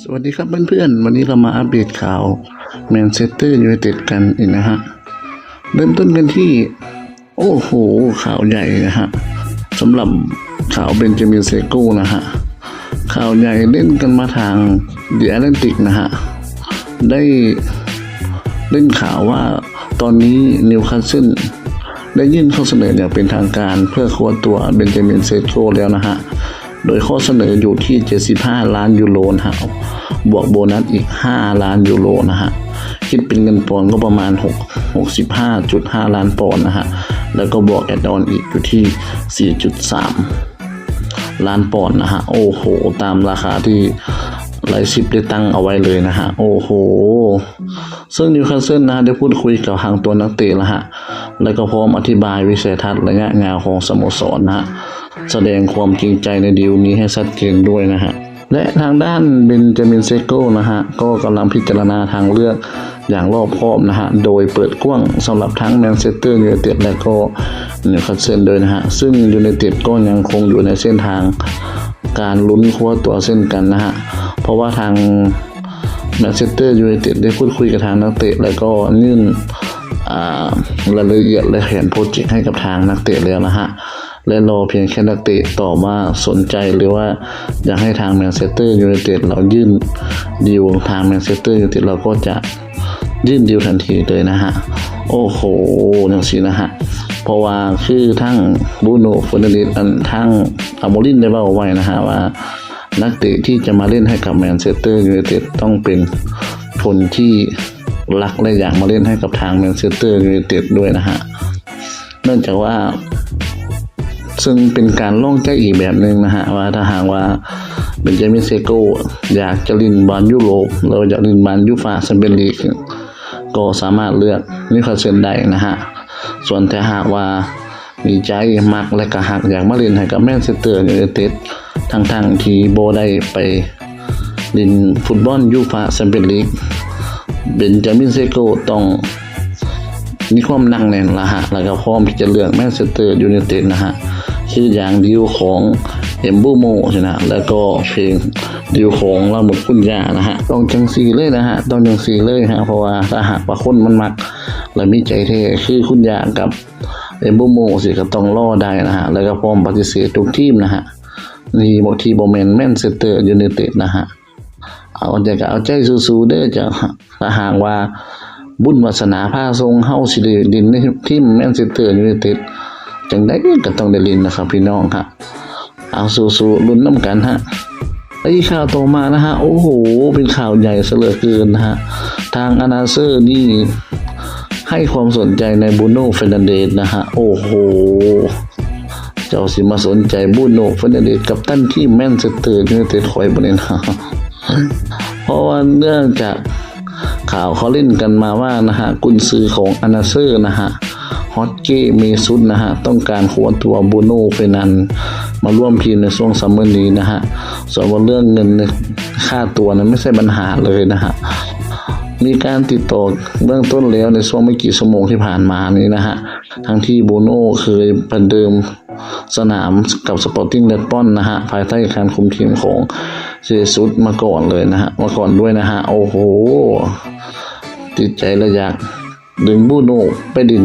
สวัสดีครับเพื่อนๆ วันนี้เรามาอัปเดตข่าวแมนเชสเตอร์ยูไนเต็ดกันอีกนะฮะ เริ่มต้นกันที่ โอ้โห ข่าวใหญ่นะฮะสำหรับข่าวเบนจามินเซโก้นะฮะ ข่าวใหญ่เล่นกันมาทางเดียแลนติกนะฮะ ได้เล่นข่าวว่าตอนนี้นิวคาสเซิลได้ยื่นข้อเสนออย่างเป็นทางการเพื่อคว้าตัวเบนจามินเซโก้แล้วนะฮะ โดยข้อเสนออยู่ที่ 75 ล้านยูโรนะฮะ บวกโบนัสอีก 5 ล้านยูโรนะฮะ คิดเป็นเงินปอนด์ก็ประมาณ 6 65.5 ล้านปอนด์นะฮะ แล้วก็บวกแอดออนอีกอยู่ที่ 4.3 ล้านปอนด์นะฮะ โอ้โห ตามราคาที่ ไลซิปได้ตั้งเอาไว้เลยนะฮะ โอ้โห ซึ่งนิวคาสเซิลนะได้พูดคุยกับทางตัวนักเตะแล้วฮะ แล้วก็พร้อมอธิบายวิสัยทัศน์ระยะงาของสโมสรนะฮะ แสดงความจริงใจในดีลนี้ให้ชัดเจนด้วยนะฮะ และทางด้านเบนจามินเซโก้นะฮะ ก็กำลังพิจารณาทางเลือกอย่างรอบคอบนะฮะ โดยเปิดกว้างสำหรับทั้งแมนเชสเตอร์ยูไนเต็ดและก็นิวคาสเซิลด้วยนะฮะ ซึ่งยูไนเต็ดก็ยังคงอยู่ในเส้นทางการลุ้นคว้าตัวเส้นกันนะฮะ เพราะว่าทางแมนเชสเตอร์ยูไนเต็ดได้พูดคุยกับทางนักเตะ แล้วก็ยื่นรายละเอียดและแผนโปรเจกต์ให้กับทางนักเตะแล้วนะฮะและรอเพียงแค่นักเตะตอบว่าสนใจหรือว่าอยากให้ทางแมนเชสเตอร์ยูไนเต็ดเรายื่นดีลทางแมนเชสเตอร์ยูไนเต็ดเราก็จะยื่นดีลทันทีเลยนะฮะ โอ้โหนังสีนะฮะ เพราะว่าคือทั้งบูโน่ฟอร์นเดสอันทั้งอาโมลินได้เล่าไว้นะฮะว่า นักเตะที่จะมาเล่นให้กับแมนเชสเตอร์ยูไนเต็ดต้องเป็นคนที่รักและอยากมาเล่นให้กับทางแมนเชสเตอร์ยูไนเต็ดด้วยนะฮะเนื่องจากว่า ซึ่งเป็นการล่องใจอีกแบบหนึ่งนะฮะว่าถ้าหากว่าเบนจามินเซโกอยากจะลินบอลยุโรปเราอยากลินบอลยูฟาแชมเปนลีกก็สามารถเลือกนิคาเซิลได้นะฮะ ส่วนถ้าหากว่ามีใจมักและก็หักอยากมาเล่นให้กับแมนเชสเตอร์ยูไนเต็ด ทั้งๆที่โบได้ไปลินฟุตบอลยูฟาแชมเปี้ยนลีกเบนจามินเซโกต้องมีความนั่งแน่นละฮะ แล้วก็พร้อมที่จะเลือกแมนเชสเตอร์ยูไนเต็ดนะฮะคืออย่างดิวของเอมบูโมชนะ แล้วก็เพลงดิวของลาหมดคุณยานะฮะ ต้องจังสีเลยนะฮะ ต้องจังสีเลยฮะ เพราะว่าถ้าหากว่าคนมันมัก และมีใจเท่คือคุณยากับเอมบูโมสิก็ต้องรอได้นะฮะ แล้วก็พร้อมปฏิเสธทุกทีมนะฮะ นี่บางทีโบแมนแมนเชสเตอร์ยูไนเต็ดนะฮะ เอาใจก็เอาใจสู้ๆเด้อจะถ้าหากว่าบุญวาสนาพาทรงเฮาสิได้ดินในทีมแมนเชสเตอร์ยูไนเต็ดจังได๋ก็ต้องได้ลินนะครับพี่น้องครับเอาสู้ๆลุ้นน้ำกันฮะไอ้ข่าวต่อมานะฮะ โอ้โห เป็นข่าวใหญ่เหลือเกินนะฮะ ทางอนาเซอร์นี่ให้ความสนใจในบูโน่เฟรนันเดสนะฮะ โอ้โห เจ้าสิมาสนใจบูโน่เฟรนันเดกับตันที่แมนสเตอร์ยูไนเต็ดคอยบ่เนี่ยนะเพราะว่าเนื่องจากข่าวเขาเล่นกันมาว่านะฮะกุนซือของอานาเซอร์นะฮะฮอตเก้เมซุดนะฮะต้องการขวนตัวบูโน่เฟนันมาร่วมทีมในช่วงซัมเมอร์นี้นะฮะส่วนว่าเรื่องเงินค่าตัวนั้นไม่ใช่ปัญหาเลยนะฮะมีการติดต่อเบื้องต้นแล้วในช่วงไม่กี่ชั่วโมงที่ผ่านมานี้นะฮะทั้งที่บูโน่เคยประเดิม สนามกับสปอร์ติ้งเลดปอนนะฮะ ภายใต้การคุมทีมของเซซุสมาก่อนเลยนะฮะ มาก่อนด้วยนะฮะ โอ้โห ติดใจและยากดึงบูโนไปดิน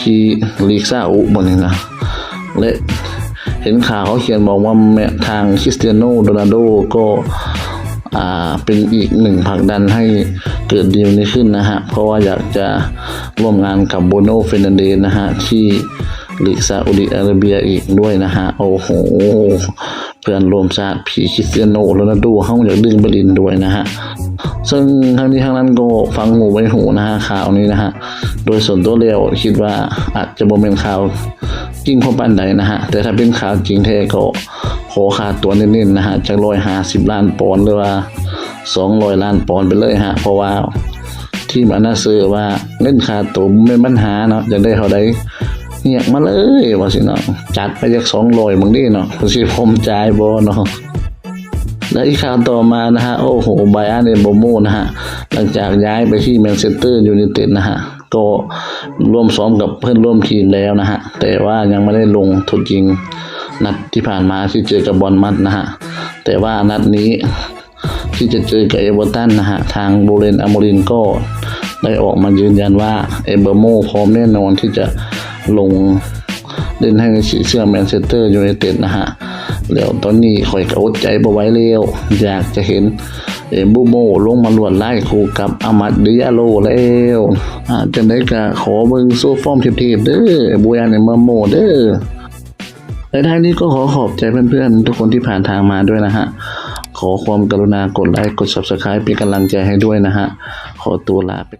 ที่ลีกซาอุบนนี้นะ และเห็นข่าวเขาเขียนบอกว่าแมทางคริสเตียโนโรนัลโดก็อ่าเป็นอีกหนึ่งผลักดันให้เกิดดีลนี้ขึ้นนะฮะ เพราะว่าอยากจะร่วมงานกับโบโนเฟรนันเดสนะฮะ ที่ ลีกซาอุดิอาระเบียอีกด้วยนะฮะ โอ้โห เพื่อนรวมชาติผีคริสเตียโนโรนัลโดเขาอยากดึงไปลินด้วยนะฮะ ซึ่งทั้งนี้ทั้งนั้นก็ฟังหูไว้หูนะฮะข่าวนี้นะฮะ โดยส่วนตัวเรียวคิดว่าอาจจะบ่เป็นข่าวจริงพอปานใดนะฮะ แต่ถ้าเป็นข่าวจริงแท้ก็ขอค่าตัวเน้นๆนะฮะจากร้อยห้าสิบล้านปอนด์หรือว่าสองร้อยล้านปอนด์ไปเลยฮะ เพราะว่าที่มานาเซอร์ว่าเล่นค่าตัวไม่ปัญหาเนาะอยากได้เท่าใด เงียกมาเลยว่าสิเนาะจัดไปจากสองร้อยบางทีเนาะสิผมจ่ายบ่เนาะและอีกข่าวต่อมานะฮะ โอ้โหไบอาร์เนโบโมนะฮะ หลังจากย้ายไปที่แมนเชสเตอร์ยูไนเต็ดนะฮะ ก็ร่วมซ้อมกับเพื่อนร่วมทีมแล้วนะฮะ แต่ว่ายังไม่ได้ลงทุนจริงนัดที่ผ่านมาที่เจอกับบอลมัดนะฮะ แต่ว่านัดนี้ที่จะเจอกับเอเวอร์ตันนะฮะ ทางโบเรนอโมรินก็ได้ออกมายืนยันว่าเอเบอร์โมพร้อมแน่นอนที่จะ ลงเล่นให้สีเสื้อแมนเชสเตอร์ยูไนเต็ดนะฮะแล้วตอนนี้ข่อยก็อดใจบ่ไว้แล้ว อยากจะเห็นเอบูโมลงมาลวนไล่คู่กับอามัดดิยาโลแล้วอ่าจังได้ก็ขอเบิงโซฟอร์มเทพๆเด้อบูยานในเมอร์โมเด้อและท้ายนี้ก็ขอขอบใจเพื่อนๆ ทุกคนที่ผ่านทางมาด้วยนะฮะ ขอความกรุณากดไลค์กด Subscribe เป็นกำลังใจให้ด้วยนะฮะ ขอตัวลาไป